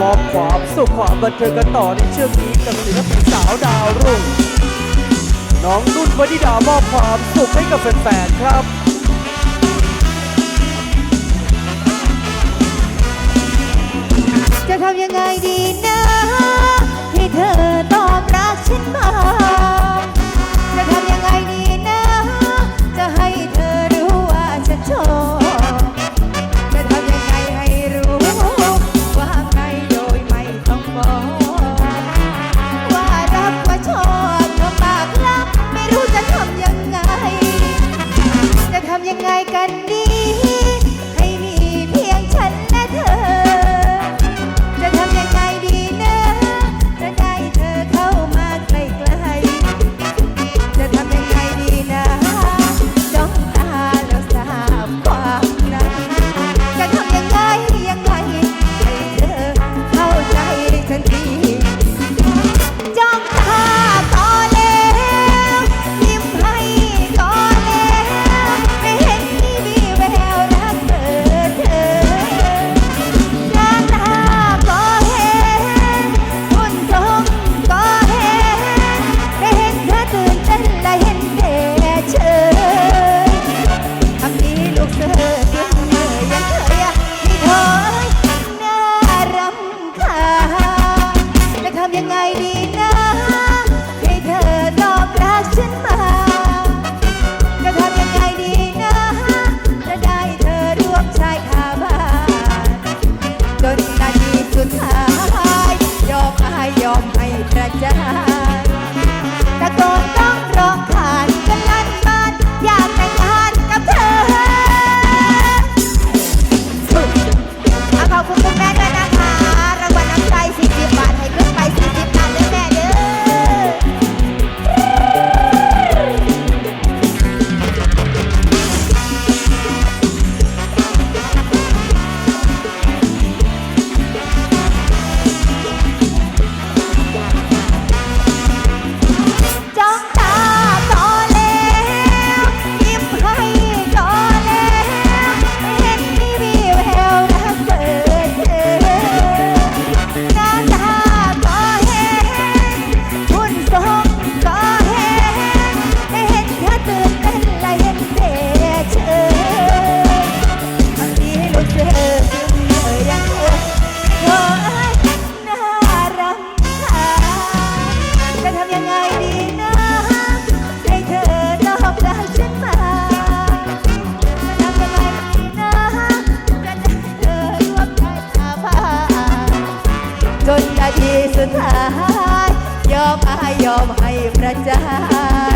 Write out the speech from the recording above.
มอบความสุขความบันเทิงกันต่อในเชื่อกนี้กับศิลปินสาวดาวรุ่ง น้องนุ่นวนิดามอบความสุขให้กับแฟนๆครับจะทำยังไงดีนะให้เธอตอบรักฉันมา จะทำยังไงดีนะ จะให้เธอรู้ว่าฉันชอบ กันดี จนนาทีสุดท้าย ยอมอายยอมให้ประจาน